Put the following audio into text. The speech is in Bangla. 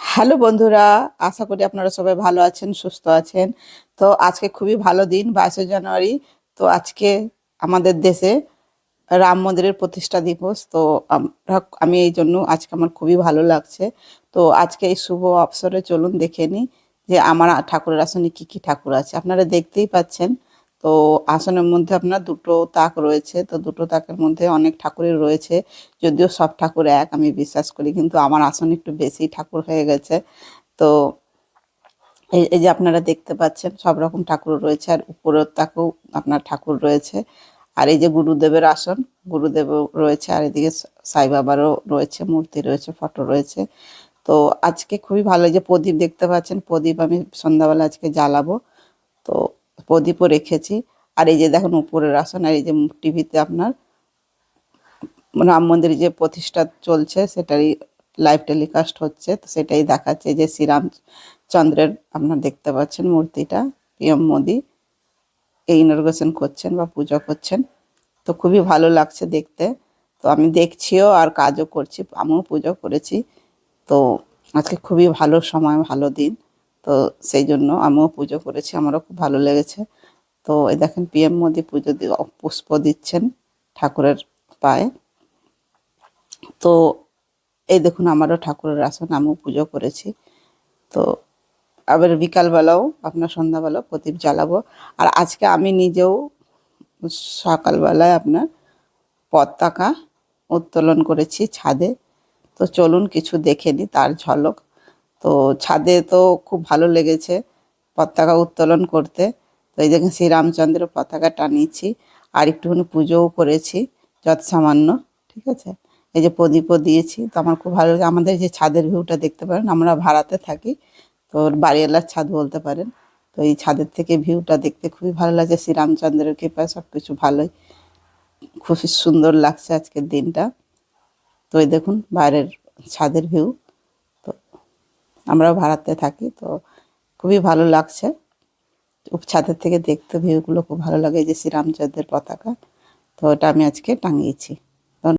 হ্যালো বন্ধুরা, আশা করি আপনারা সবাই ভালো আছেন, সুস্থ আছেন। তো আজকে খুবই ভালো দিন, বাইশে জানুয়ারি। তো আজকে আমাদের দেশে রাম মন্দিরের প্রতিষ্ঠা দিবস। তো আমি এই জন্য আজকে আমার খুবই ভালো লাগছে। তো আজকে এই শুভ অবসরে চলুন দেখে নিই যে আমার ঠাকুরের আসনে কি কি ঠাকুর আছে। আপনারা দেখতেই পাচ্ছেন তো আসনের মধ্যে আপনার দুটো তাক রয়েছে, তো দুটো তাকের মধ্যে অনেক ঠাকুরের রয়েছে। যদিও সব ঠাকুর এক, আমি বিশ্বাস করি, কিন্তু আমার আসন একটু বেশি ঠাকুর হয়ে গেছে। তো এই যে আপনারা দেখতে পাচ্ছেন, সব রকম ঠাকুর রয়েছে, আর উপরের তাকেও আপনার ঠাকুর রয়েছে। আর এই যে গুরুদেবের আসন, গুরুদেব রয়েছে, আর এদিকে সাই বাবারও রয়েছে, মূর্তি রয়েছে, ফটো রয়েছে। তো আজকে খুবই ভালো যে প্রদীপ দেখতে পাচ্ছেন, প্রদীপ আমি সন্ধ্যাবেলা আজকে জ্বালাবো। তো প্রদীপও রেখেছি। আর এই যে দেখুন, উপরের আসন আর এই যে টিভিতে আপনার রাম মন্দিরে যে প্রতিষ্ঠা চলছে, সেটারই লাইভ টেলিকাস্ট হচ্ছে। তো সেটাই দেখাচ্ছে যে শ্রীরামচন্দ্রের, আপনার দেখতে পাচ্ছেন মূর্তিটা, পিএম মোদি। এই ইনগ্রেশন করছেন বা পুজো করছেন। তো খুবই ভালো লাগছে দেখতে। তো আমি দেখছিও আর কাজও করছি, আমিও পুজো করেছি। তো আজকে খুবই ভালো সময়, ভালো দিন। তো সেই জন্য আমিও পুজো করেছি, আমারও খুব ভালো লেগেছে। তো এই দেখেন পিএম মোদি পুজো পুষ্প দিচ্ছেন ঠাকুরের পায়ে। তো এই দেখুন আমারও ঠাকুরের আসন, আমিও পুজো করেছি। তো আবার বিকালবেলাও, আপনার সন্ধ্যাবেলাও প্রদীপ জ্বালাবো। আর আজকে আমি নিজেও সকালবেলায় আপনার পতাকা উত্তোলন করেছি ছাদে। তো চলুন কিছু দেখে নিই তার ঝলক। তো ছাদে তো খুব ভালো লেগেছে পতাকা উত্তোলন করতে। তো এই দেখেন শ্রীরামচন্দ্রের পতাকা টানিয়েছি আর একটুখানি পুজোও করেছি যত সামান্য ঠিক আছে? এই যে প্রদীপও দিয়েছি, তো আমার খুব ভালো লাগে। আমাদের যে ছাদের ভিউটা দেখতে পারেন, আমরা ভাড়াতে থাকি, তো বাড়িওয়ালার ছাদ বলতে পারেন। তো এই ছাদের থেকে ভিউটা দেখতে খুবই ভালো লাগছে, শ্রীরামচন্দ্রের কৃপায় সব কিছু ভালোই। খুবই সুন্দর লাগছে আজকের দিনটা। তো এই দেখুন বাইরের ছাদের ভিউ। আমরাও ভাড়াতে থাকি, তো খুবই ভালো লাগছে। ছাদের থেকে দেখতে ভিউগুলো খুব ভালো লাগে যে শ্রীরামচন্দ্রের পতাকা, তো ওটা আমি আজকে টাঙিয়েছি।